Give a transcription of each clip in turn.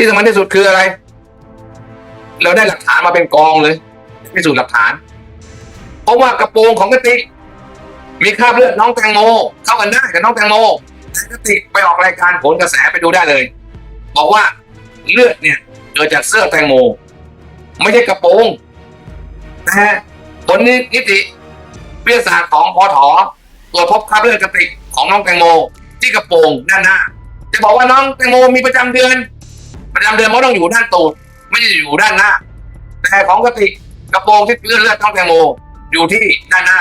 ที่สำคัญที่สุดคืออะไร เราได้หลักฐานมาเป็นกองเลยพิสูจน์หลักฐาน เพราะว่ากระโปรงของกติกมีคราบเลือดน้องแตงโมเข้ากันได้กับน้องแตงโมแต่กติกไปออกรายการผลกระแสไปดูได้เลย บอกว่าเลือดเนี่ยเกิดจากเสื้อแตงโม ไม่ใช่กระโปรงแต่ผลนิติวิทยาศาสตร์ของพอถอตรวจพบคราบเลือดกระติกของน้องแตงโม ที่กระโปรงด้านหน้า จะบอกว่าน้องแตงโมมีประจำเดือน ประจำเดือนมันต้องอยู่ด้านตูดไม่ใช่อยู่ด้านหน้า แต่ของกระติกกระโปรงที่เลือดเลือดน้องแตงโมอยู่ที่ด้านหน้า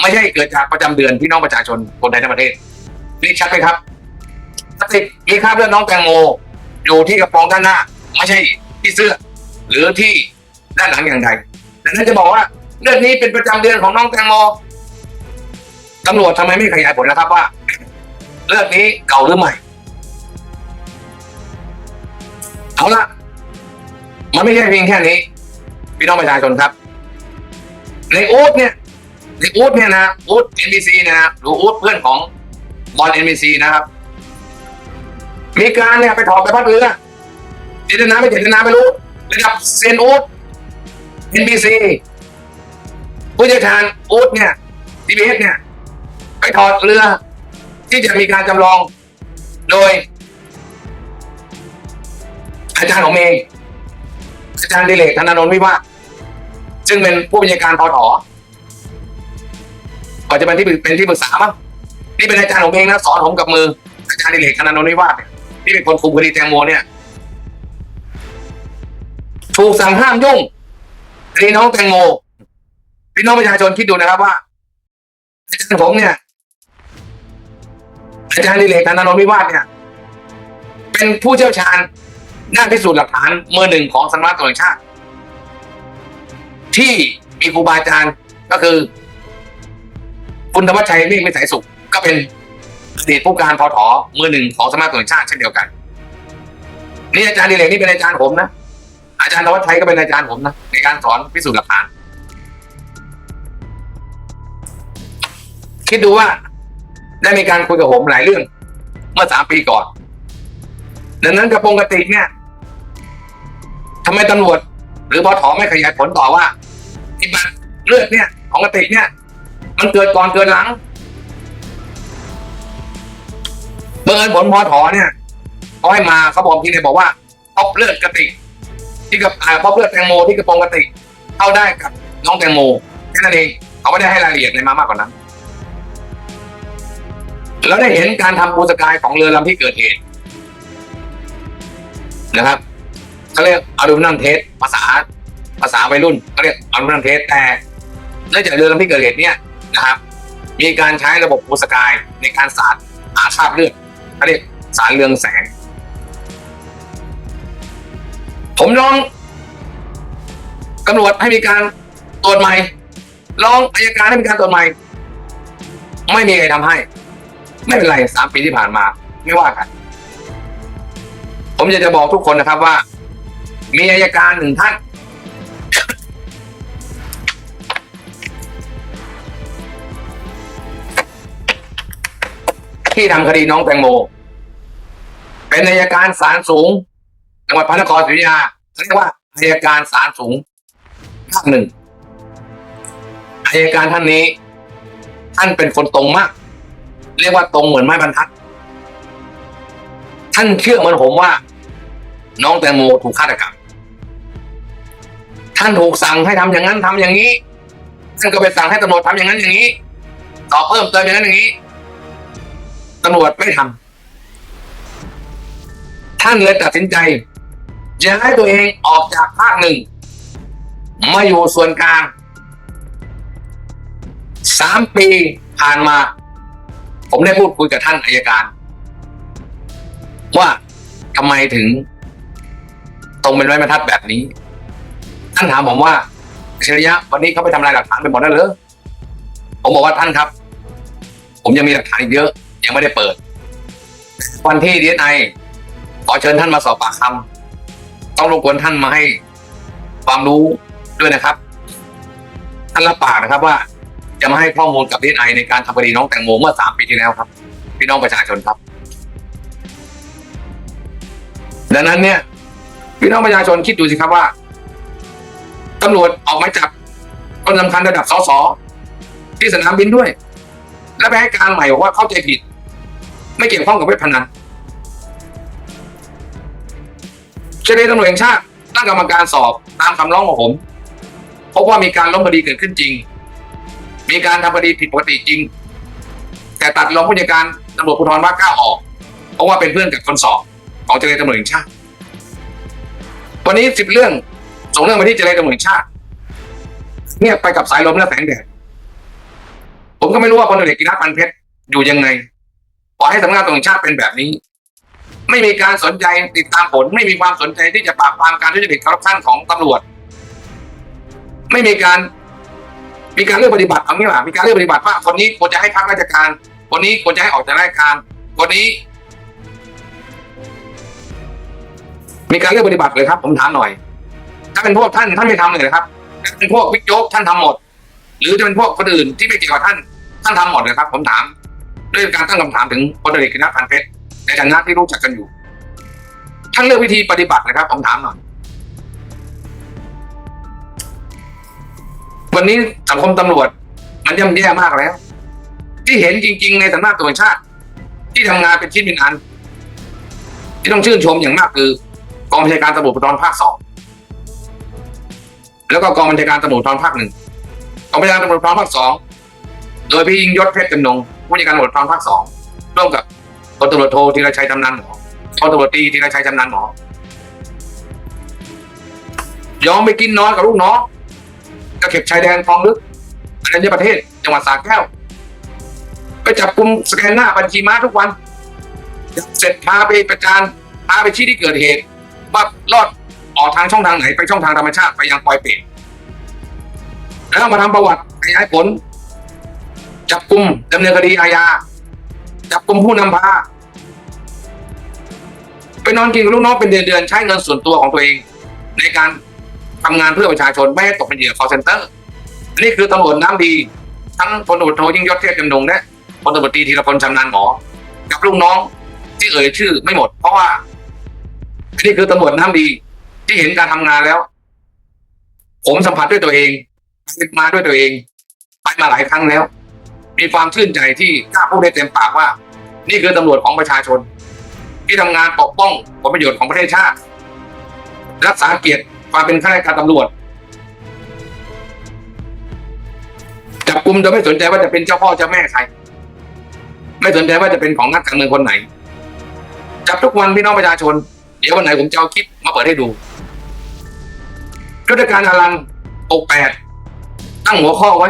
ไม่ใช่เกิดจากประจำเดือนพี่น้องประชาชนคนไทยทั้งประเทศนี่ชัดไหมครับกติกมีคราบเลือดน้องแตงโมอยู่ที่กระโปรงด้านหน้า ไม่ใช่ที่เสื้อ หรือที่ด้านหลังอย่างใดแต่นั่นจะบอกว่าเรื่องนี้เป็นประจำเดือนของน้องแตงโมตำรวจทำไมไม่ขยายผลนะครับว่า เรื่องนี้เก่าหรือใหม่ เอาละมันไม่ใช่เพียงแค่นี้ พี่น้องประชาชนครับ ในอูดเนี่ย ในอูดเนี่ยนะอูดเอ็นบีซีนะหรืออูดเพื่อนของบอลเอ็นบีซีนะครับ มีการเนี่ยไปถอดใบพัดเรือเจตนาไม่เจตนาไม่รู้ระดับเซนอูดเอ็นบีซีผู้เชี่ยวชาญอูดเนี่ยทีบีเอสเนี่ย ไปถอดเรือ ที่จะมีการจำลองโดย อาจารย์ของเมย์อาจารย์ดิเลกธนานนท์วิวาทซึ่งเป็นผู้บัญชาการพอถอก่อนจะเป็นที่เป็นที่ปรึกษามั้งนี่เป็นอาจารย์ของเมย์นะสอนผมกับมือ อาจารย์ดิเลกธนานนท์วิวาเนี่ยที่เป็นคนคุมคดีแตงโมเนี่ยถูกสั่งห้ามยุ่งคดีน้องแตงโมพี่น้องประชาชนคิดดูนะครับว่าอาจารย์ผมเนี่ยอาจารย์ดิเลกธนานนท์วิวาเนี่ยเป็นผู้เชี่ยวชาญ ด้าพิสูจน์หลักฐานมือหนึ่งของสำนักตำรวจแห่งชาติ ที่มีครูบาอาจารย์ก็คือ คุณธวัชชัยเมฆไม่สายสุข ก็เป็นอดีตผู้การพอถอมือหนึ่งของสำนักตำรวจแห่งชาติเช่นเดียวกัน นี่อาจารย์ดิเลกนี่เป็นอาจารย์ผมนะอาจารย์ธวัชชัยก็เป็นอาจารย์ผมนะในการสอนพิสูจน์หลักฐานคิดดูว่าได้มีการคุยกับผมหลายเรื่อง เมื่อสามปีก่อน ดังนั้นกระโปรงกระติกเนี่ย ทำไมตำรวจ หรือพอถอไม่ขยายผลต่อว่าที่บัตรเลือดเนี่ย ของกระติกเนี่ย มันเกิดก่อนเกิดหลังเบิร์นผลพอถอเนี่ยเขาให้มาเขาบอกทีเนี่ยบอกว่าพบเลือดกระติก ที่กับอ่าพบเลือดแตงโมที่กระโปรงกระติกเข้าได้กับน้องแตงโมแค่นั้นเองเขาไม่ได้ให้รายละเอียดอะไรมามากกว่านั้นแล้วได้เห็นการทำบูสกายของเรือลำที่เกิดเหตุนะครับ เขาเรียกอารูนัมเทสภาษาภาษาวัยรุ่นเขาเรียกอารูนัมเทสแต่เนื่องจากเรือลำที่เกิดเหตุเนี่ยนะครับมีการใช้ระบบบูสกายในการสาดหาคราบเลือดเขาเรียกสารเรืองแสง ผมลองตำรวจให้มีการตรวจใหม่ลองอายการให้มีการตรวจใหม่ ไม่มีใครทำให้ ไม่เป็นไรสามปีที่ผ่านมา ไม่ว่ากัน ผมอยากจะบอกทุกคนนะครับว่า มีอายการหนึ่งท่าน ที่ทำคดีน้องแตงโม เป็นอายการศาลสูงจังหวัดพระนครศรีอยุธยาเรียกว่าอายการศาลสูงภาคหนึ่งอายการท่านนี้ ท่านเป็นคนตรงมาก เรียกว่าตรงเหมือนไม้บรรทัด ท่านเชื่อเหมือนผมว่า น้องแตงโมถูกฆาตกรรม ท่านถูกสั่งให้ทำอย่างนั้นทำอย่างนี้ท่านก็ไปสั่งให้ตำรวจทำอย่างนั้นอย่างนี้สอบเพิ่มเติมอย่างนั้นอย่างนี้ตำรวจไม่ทำท่านเลยตัดสินใจย้ายตัวเองออกจากภาคหนึ่งมาอยู่ส่วนกลางสามปีผ่านมา ผมได้พูดคุยกับท่านอายการ ว่าทำไมถึงตรงเป็นไม้บรรทัดแบบนี้ ท่านถามผมว่าอัจฉริยะวันนี้เขาไปทำลายหลักฐานไปหมดแล้วเหรอผมบอกว่าท่านครับ ผมยังมีหลักฐานอีกเยอะ ยังไม่ได้เปิด วันที่ดีไอขอเชิญท่านมาสอบปากคำต้องรบกวนท่านมาให้ความรู้ด้วยนะครับ ท่านรับปากนะครับว่าจะมาให้ข้อมูลกับดีไอในการทำคดีน้องแตงโมเมื่อสามปีที่แล้วครับ พี่น้องประชาชนครับดังนั้นเนี่ยพี่น้องประชาชนคิดดูสิครับว่า ตำรวจออกมาจับคนสำคัญระดับสสที่สนามบินด้วย และไปให้การใหม่บอกว่าเข้าใจผิด ไม่เกี่ยวข้องกับเว็บพนันเจรตำรวจแห่งชาติตั้งกรรมการสอบตามคำร้องของผมพบว่ามีการล้มคดีเกิดขึ้นจริง มีการทำคดีผิดปกติจริง แต่ตัดรองผู้จัดการตำรวจภูธรภาคเก้าออก เพราะว่าเป็นเพื่อนกับคนสอบของเจรตำรวจแห่งชาติ วันนี้สิบเรื่อง ส่งเรื่องไปที่เจรตำรวจแห่งชาติเงียบไปกับสายลมและแสงแดดผมก็ไม่รู้ว่าพลเอกกิรัตน์ปันเพชรอยู่ยังไงปล่อยให้สำนักงานตำรวจแห่งชาติเป็นแบบนี้ ไม่มีการสนใจติดตามผล ไม่มีความสนใจที่จะปราบปรามการทุจริตคอร์รัปชันของตำรวจ ไม่มีการ มีการเลือกปฏิบัติเอางี้ว่ามีการเลือกปฏิบัติว่าคนนี้ควรจะให้พักราชการ คนนี้ควรจะให้ออกจากราชการ คนนี้ มีการเลือกปฏิบัติเลยครับ ผมถามหน่อย ถ้าเป็นพวกท่านท่านไม่ทำเลยนะครับถ้าเป็นพวกวิกโจ๊กท่านทำหมด หรือจะเป็นพวกคนอื่นที่ไม่เกี่ยวกับท่านท่านทำหมดเลยครับ ผมถาม ด้วยการตั้งคำถามถึงพลเอกคณะพันเพชรในฐานะที่รู้จักกันอยู่ ท่านเลือกวิธีปฏิบัตินะครับ ผมถามหน่อยวันนี้สังคมตำรวจ มันย่ำแย่มากแล้ว ที่เห็นจริง ๆ ในสำนักตำรวจแห่งชาติ ที่ทำงานเป็นชิ้นเป็นอัน ที่ต้องชื่นชมอย่างมากคือกองบัญชาการตำรวจภูธรภาคสอง แล้วก็กองบัญชาการตำรวจภูธรภาคหนึ่งกองบัญชาการตำรวจภูธรภาคสองโดยพี่ยิงยศเพชรจำนงผู้จัดการตำรวจภูธรภาคสองร่วมกับพลตำรวจโทธีรชัยจำนันหมอพลตำรวจตีธีรชัยจำนันหมอยอมไปกินนอนกับลูกน้องกระเข็บชายแดนคลองลึกอรัญญประเทศจังหวัดสระแก้วไปจับกลุ่มสแกนหน้าบัญชีม้าทุกวัน เสร็จพาไปประจานพาไปที่ที่เกิดเหตุว่ารอด ออกทางช่องทางไหนไปช่องทางธรรมชาติไปยังปอยเปรตแล้วมาทำประวัติขยายผล จับกลุ่มดำเนินคดีอาญาจับกลุ่มผู้นำพาไปนอนกินกับลูกน้องเป็นเดือนๆใช้เงินส่วนตัวของตัวเอง ในการทำงานเพื่อประชาชนไม่ให้ตกเป็นเหยื่อ call center อันนี้คือตำรวจน้ำดี ทั้งพลตำรวจโทยิ่งยศเทพจำนงและพลตำรวจตรีธีรพลชำนาญหมอ กับลูกน้องที่เอ่ยชื่อไม่หมด เพราะว่านนี้คือตำรวจน้ำดี ที่เห็นการทำงานแล้ว ผมสัมผัสด้วยตัวเองมาด้วยตัวเอง ไปมาหลายครั้งแล้ว มีความชื่นใจที่กล้าพูดได้เต็มปากว่า นี่คือตำรวจของประชาชน ที่ทำงานปกป้องผลประโยชน์ของประเทศชาติ รักษาเกียรติความเป็นข้าราชการตำรวจจับกลุ่มโดยไม่สนใจว่าจะเป็นเจ้าพ่อเจ้าแม่ใครไม่สนใจว่าจะเป็นของนักการเมืองคนไหน จับทุกวันพี่น้องประชาชน ดี๋ยววันไหนผมจะเอาคลิปมาเปิดให้ดูยุทธการอลังอกแปดตั้งหัวข้อไว้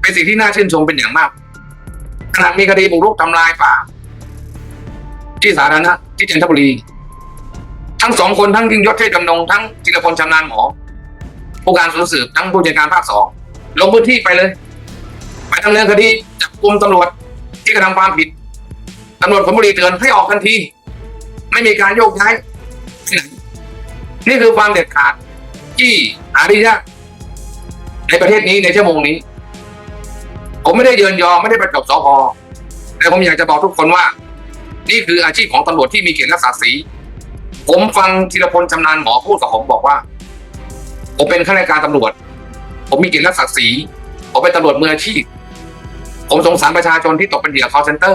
เป็นสิ่งที่น่าชื่นชมเป็นอย่างมากขณะมีคดีบุกรุกทำลายป่า ที่สาธารณะที่จันทบุรี ทั้งสองคนทั้งยิ่งยศเทพจำนงทั้งจิรพลชำนาญหมอผู้การสูนสืบทั้งผู้จัดการภาคสองลงพื้นที่ไปเลย ไปดำเนินคดีจับกลุ่มตำรวจที่กระทำความผิดตำรวจผลบุรีเตือนให้ออกทันที ไม่มีการโยกย้าย นี่คือความเด็ดขาดที่หาได้ยากในประเทศนี้ในชั่วโมงนี้ ผมไม่ได้เยินยอไม่ได้ประจบสพแต่ผมอยากจะบอกทุกคนว่า นี่คืออาชีพของตำรวจที่มีเกียรติและศักดิ์ศรีผมฟังธีรพลชำนาญหมอพูดกับผมบอกว่า ผมเป็นข้าราชการตำรวจ ผมมีเกียรติและศักดิ์ศรีผมเป็นตำรวจมืออาชีพ ผมสงสารประชาชนที่ตกเป็นเหยื่อ call center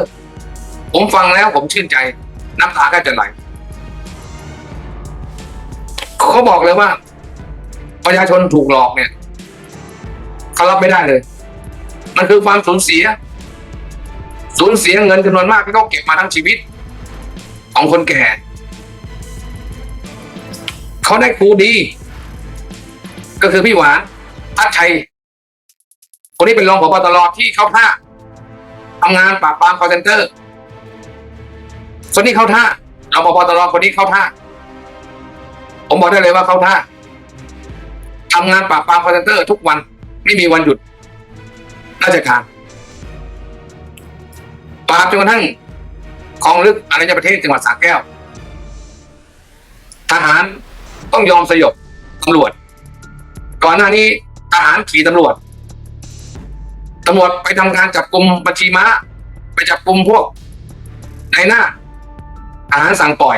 ผมฟังแล้วผมชื่นใจ น้ำตาก็จะไหลเขาบอกเลยว่า ประชาชนถูกหลอกเนี่ยเขารับไม่ได้เลย มันคือความสูญเสีย สูญเสียเงินจำนวนมากที่เขาเก็บมาทั้งชีวิต ของคนแก่ เขาได้ครูดี ก็คือพี่หวานทัดชัยคนนี้เป็นรองผบตรที่เข้าท่าทำงานปราบปรามคอร์เซนเตอร์ คนนี้เข้าท่ารองผบตรคนนี้เข้าท่า ผมบอกได้เลยว่าเข้าท่าทำงานปราบปรามคอร์เซนเตอร์ทุกวันไม่มีวันหยุด ราชการปราบจนกระทั่งคลองลึกอรัญญประเทศจังหวัดสระแก้ว ทหารต้องยอมสยบตำรวจ ก่อนหน้านี้ทหารขี่ตำรวจตำรวจไปทำการจับกลุ่มบัญชีม้า ไปจับกลุ่มพวกนายหน้า อาหารสั่งปล่อย